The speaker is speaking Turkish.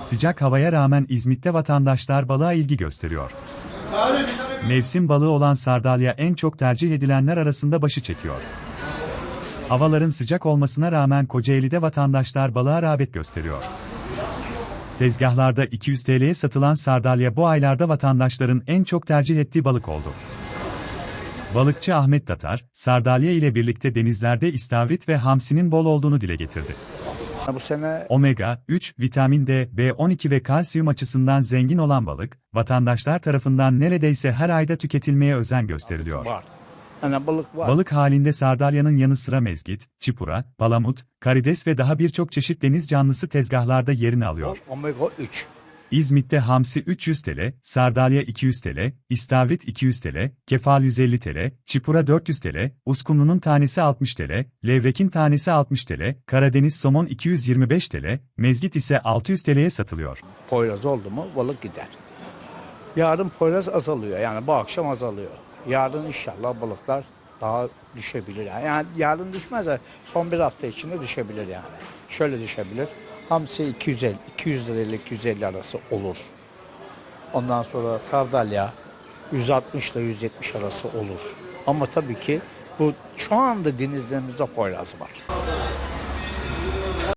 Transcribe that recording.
Sıcak havaya rağmen İzmit'te vatandaşlar balığa ilgi gösteriyor. Mevsim balığı olan sardalya en çok tercih edilenler arasında başı çekiyor. Havaların sıcak olmasına rağmen Kocaeli'de vatandaşlar balığa rağbet gösteriyor. Tezgahlarda 200 TL'ye satılan sardalya bu aylarda vatandaşların en çok tercih ettiği balık oldu. Balıkçı Ahmet Tatar, sardalya ile birlikte denizlerde istavrit ve hamsinin bol olduğunu dile getirdi. Bu sene Omega 3, vitamin D, B12 ve kalsiyum açısından zengin olan balık, vatandaşlar tarafından neredeyse her ayda tüketilmeye özen gösteriliyor. var. Hani balık var. Balık halinde sardalyanın yanı sıra mezgit, çipura, palamut, karides ve daha birçok çeşit deniz canlısı tezgahlarda yerini alıyor. Omega 3. İzmit'te hamsi 300 TL, sardalya 200 TL, istavrit 200 TL, kefal 150 TL, çipura 400 TL, uskumrunun tanesi 60 TL, levrekin tanesi 60 TL, Karadeniz somon 225 TL, mezgit ise 600 TL'ye satılıyor. Poyraz oldu mu balık gider. Yarın poyraz azalıyor. Yani bu akşam azalıyor. Yarın inşallah balıklar daha düşebilir. Yani, yani yarın düşmez de son bir hafta içinde düşebilir yani. Şöyle düşebilir. Hamsi 250, 200 lira ile 250 arası olur. Ondan sonra sardalya 160 ile 170 arası olur. Ama tabii ki bu şu anda denizlerimizde poyraz var.